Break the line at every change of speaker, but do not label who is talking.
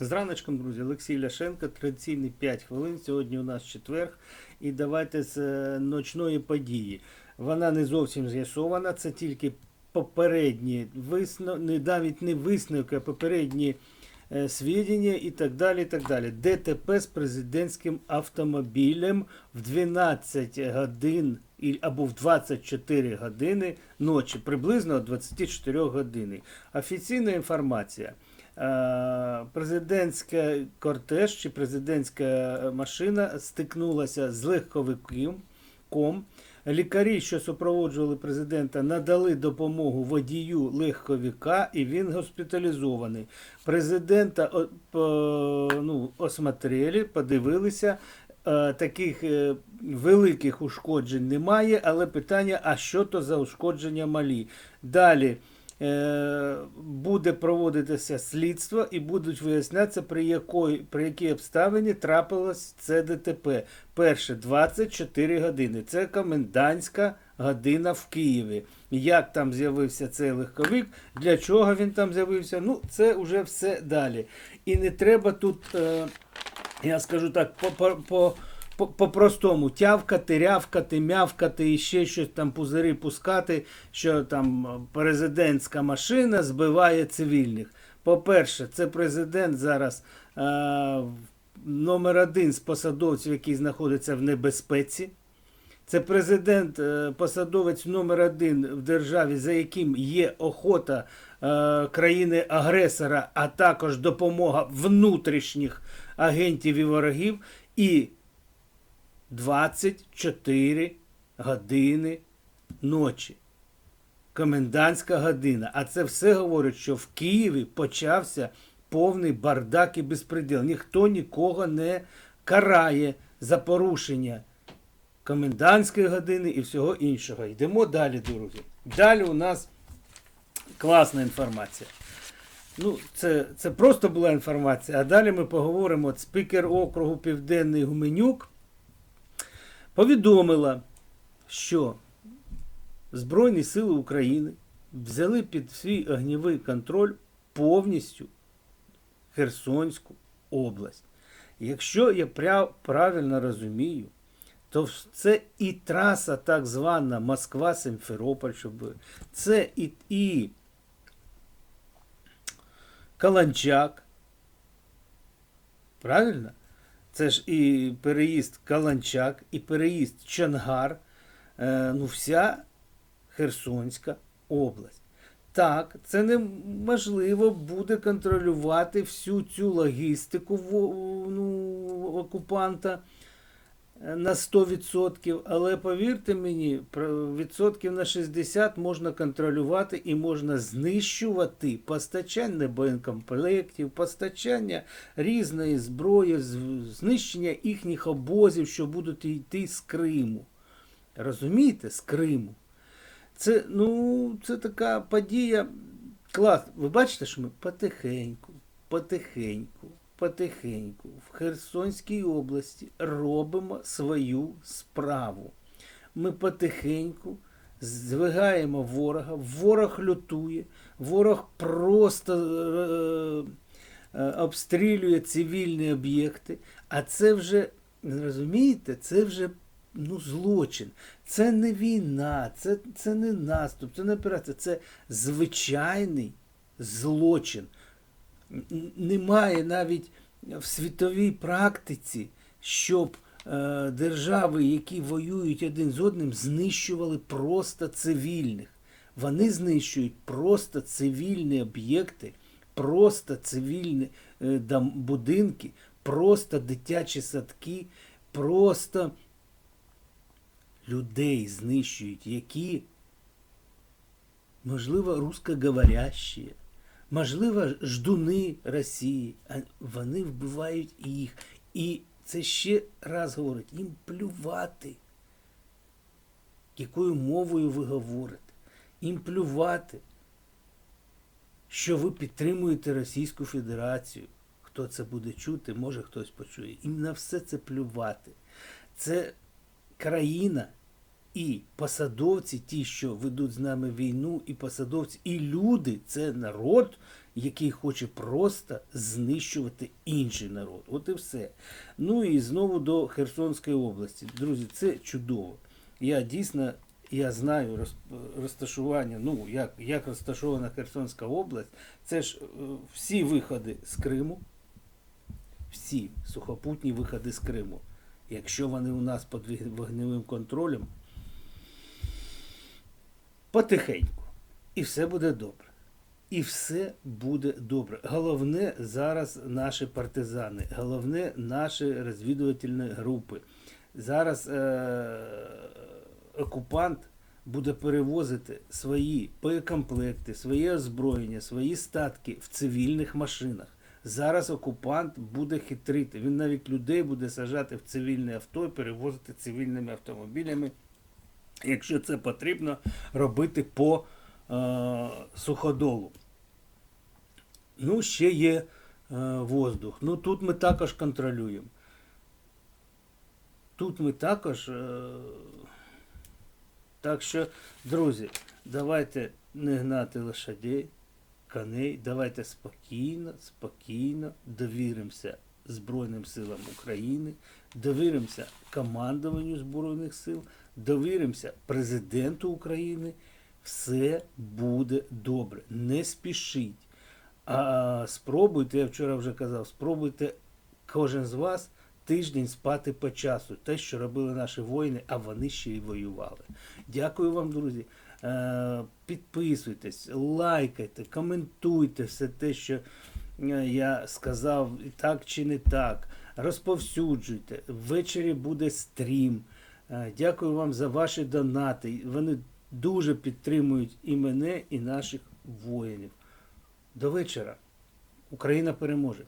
З раночком, друзі, Олексій Ляшенко, традиційний 5 хвилин. Сьогодні у нас четверг. І давайте з е, ночної події. Вона не зовсім з'ясована, це тільки попередні висновки, навіть не висновки, а попередні е, свідчення і так далі. і так далі. ДТП з президентським автомобілем в 12 годин або в 24 години ночі, приблизно 24 години. Офіційна інформація. Е, Президентська кортеж чи президентська машина стикнулася з легковиком. Лікарі, що супроводжували президента, надали допомогу водію легковика, і він госпіталізований. Президента ну, осмотрели, подивилися. Е, Таких е, великих ушкоджень немає, але питання: а що то за ушкодження малі? Далі буде проводитися слідство і будуть вияснятися, при якої при якій обставині трапилось це ДТП. Перше 24 години. Це комендантська година в Києві. Як там з'явився цей легковик, для чого він там з'явився? Ну, це вже все далі. І не треба тут, е, я скажу так, по по- по-простому тявкати, рявкати, мявкати і ще щось там пузири пускати, що там е, президентська машина збиває цивільних. По-перше, це президент зараз е, номер один з посадовців, який знаходиться в небезпеці. Це президент, е, посадовець номер один в державі, за яким є охота е, країни-агресора, а також допомога внутрішніх агентів і ворогів. І 24 години ночі. Комендантська година. А це все говорить, що в Києві почався повний бардак і безпреділ. Ніхто нікого не карає за порушення комендантської години і всього іншого. Йдемо далі, друзі. Далі у нас класна інформація. Ну, це, це просто була інформація. А далі ми поговоримо. От спікер округу Південний Гуменюк повідомила, що Збройні Сили України взяли під свій огнівий контроль повністю Херсонську область. Якщо я правильно розумію, то це і траса так звана Москва-Симферополь, щоб це і, і Каланчак. Правильно? Це ж і переїзд Каланчак, і переїзд Чангар, е, ну вся Херсонська область. Так, це неможливо буде контролювати всю цю логістику ну, окупанта на 100%, але повірте мені, відсотків на 60 можна контролювати і можна знищувати постачання боєкомплектів, постачання різної зброї, знищення їхніх обозів, що будуть йти з Криму. Розумієте, з Криму. Це, ну, це така подія. Клас. Ви бачите, що ми потихеньку, потихеньку, потихеньку в Херсонській області робимо свою справу. Ми потихеньку здвигаємо ворога, ворог лютує, ворог просто е, е, обстрілює цивільні об'єкти, а це вже, розумієте, це вже ну, злочин. Це не війна, це, це не наступ, це не операція, це звичайний злочин. Немає навіть в світовій практиці, щоб е, держави, які воюють один з одним, знищували просто цивільних. Вони знищують просто цивільні об'єкти, просто цивільні е, будинки, просто дитячі садки, просто людей знищують, які, можливо, русскоговорящі, можливо, ждуни Росії, а вони вбивають їх. І це ще раз говорить, їм плювати, якою мовою ви говорите. Їм плювати, що ви підтримуєте Російську Федерацію. Хто це буде чути, може хтось почує. Їм на все це плювати. Це країна і посадовці, ті, що ведуть з нами війну, і посадовці, і люди, це народ, який хоче просто знищувати інший народ. От і все. Ну і знову до Херсонської області. Друзі, це чудово. Я дійсно я знаю розташування, ну як, як розташована Херсонська область. Це ж е, всі виходи з Криму, всі сухопутні виходи з Криму. Якщо вони у нас під вогневим контролем, потихеньку. І все буде добре. І все буде добре. Головне зараз наші партизани, головне наші розвідувальні групи. Зараз е- окупант буде перевозити свої боєкомплекти, своє озброєння, свої статки в цивільних машинах. Зараз окупант буде хитрити. Він навіть людей буде сажати в цивільне авто і перевозити цивільними автомобілями, якщо це потрібно робити по е, суходолу. Ну, ще є е, воздух. Ну тут ми також контролюємо. Тут ми також. Е, так що, друзі, давайте не гнати лошадей, коней, давайте спокійно, спокійно довіримося Збройним силам України, довіримося командуванню Збройних сил, довіримося президенту України. Все буде добре. Не спішіть. А спробуйте, я вчора вже казав, спробуйте кожен з вас тиждень спати по часу. Те, що робили наші воїни, а вони ще й воювали. Дякую вам, друзі. Е, Підписуйтесь, лайкайте, коментуйте все те, що е, я сказав, так чи не так. Розповсюджуйте. Ввечері буде стрім. Е, Дякую вам за ваші донати. Вони дуже підтримують і мене, і наших воїнів. До вечора. Україна переможе.